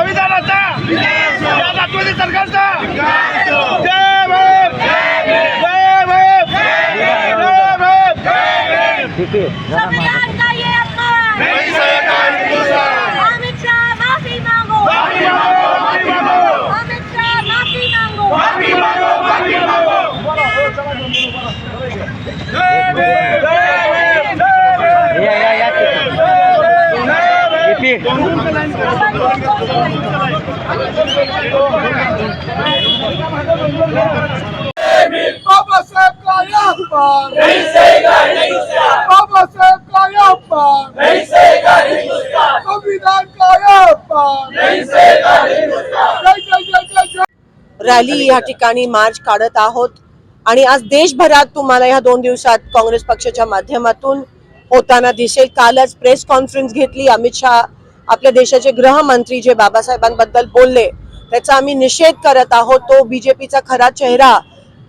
संविधानाचा या राष्ट्रवादी सरकारचा जय जय रॅली या ठिकाणी मार्च काढत आहोत. आणि आज देशभरात तुम्हाला या दोन दिवसात काँग्रेस पक्षाच्या माध्यमातून होताना दिसेल. कालच प्रेस कॉन्फरन्स घेतली अमित शहा आपल्या देशाचे गृहमंत्री जे बाबासाहेबांबद्दल बोलले त्याचा आम्ही निषेध करत आहोत. तो बीजेपीचा खरा चेहरा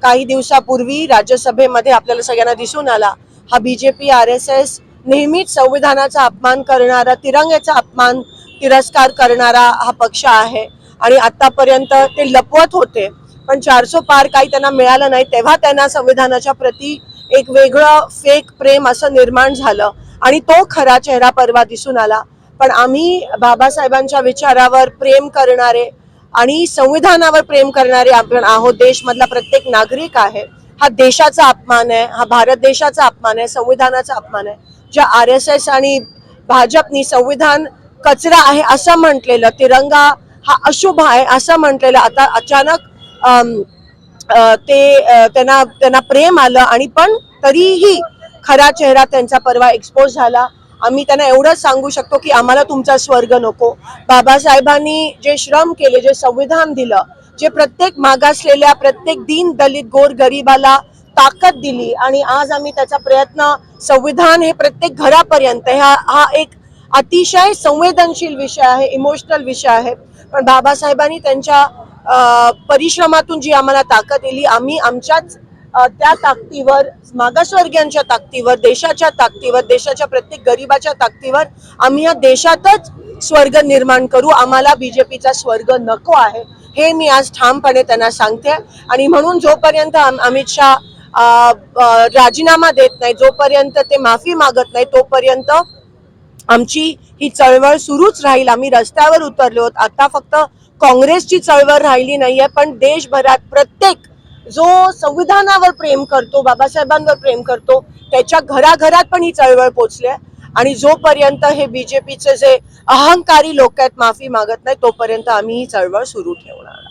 काही दिवसापूर्वी राज्यसभेमध्ये आपल्याला सगळ्यांना दिसून आला. हा बीजेपी आर एस एस नेहमीच संविधानाचा अपमान करणारा तिरंग्याचा अपमान तिरस्कार करणारा हा पक्ष आहे. आणि आतापर्यंत ते लपवत होते. पण चारसो पार काही त्यांना मिळालं नाही तेव्हा त्यांना संविधानाच्या प्रती एक वेगळं फेक प्रेम असं निर्माण झालं. आणि तो खरा चेहरा परवा दिसून आला. पण आम्ही बाबासाहेबांच्या विचारावर प्रेम करणारे आणि संविधानावर प्रेम करणारे आपण आहोत. देशमधला प्रत्येक नागरिक आहे. हा देशाचा अपमान आहे. हा भारत देशाचा अपमान आहे. संविधानाचा अपमान आहे. ज्या आर एस एस आणि भाजपनी संविधान कचरा आहे असं म्हटलेलं तिरंगा हा अशुभ आहे असं म्हटलेलं आता अचानक ते त्यांना त्यांना प्रेम आलं आणि पण तरीही खरा चेहरा त्यांचा परवा एक्सपोज झाला. आम्ही त्यांना एवढंच सांगू शकतो की आम्हाला तुमचा स्वर्ग नको. बाबासाहेबांनी जे श्रम केले जे संविधान दिलं जे प्रत्येक मागासलेल्या प्रत्येक दीन दलित गोर गरीबाला ताकद दिली आणि आज आम्ही त्याचा प्रयत्न संविधान हे प्रत्येक घरापर्यंत ह्या हा एक अतिशय संवेदनशील विषय आहे इमोशनल विषय आहे. पण बाबासाहेबांनी त्यांच्या परिश्रमातून जी आम्हाला ताकद दिली आम्ही आमच्याच त्या ताकदीवर मागासवर्गीयांच्या ताकदीवर देशाच्या ताकदीवर देशाच्या प्रत्येक गरिबाच्या ताकदीवर आम्ही या देशातच स्वर्ग निर्माण करू. आम्हाला बीजेपीचा स्वर्ग नको आहे. हे मी आज ठामपणे त्यांना सांगते. आणि म्हणून जोपर्यंत अमित शहा राजीनामा देत नाही जोपर्यंत ते माफी मागत नाही तोपर्यंत आमची ही चळवळ सुरूच राहील. आम्ही रस्त्यावर उतरलो आहोत. आता फक्त काँग्रेसची चळवळ राहिली नाहीये पण देशभरात प्रत्येक जो संविधानावर प्रेम करतो बाबासाहेबांवर प्रेम करतो त्याच्या घराघरात पण ही चळवळ पोचली आहे. आणि जोपर्यंत हे बीजेपीचे जे अहंकारी लोक आहेत माफी मागत नाही तोपर्यंत आम्ही ही चळवळ सुरू ठेवणार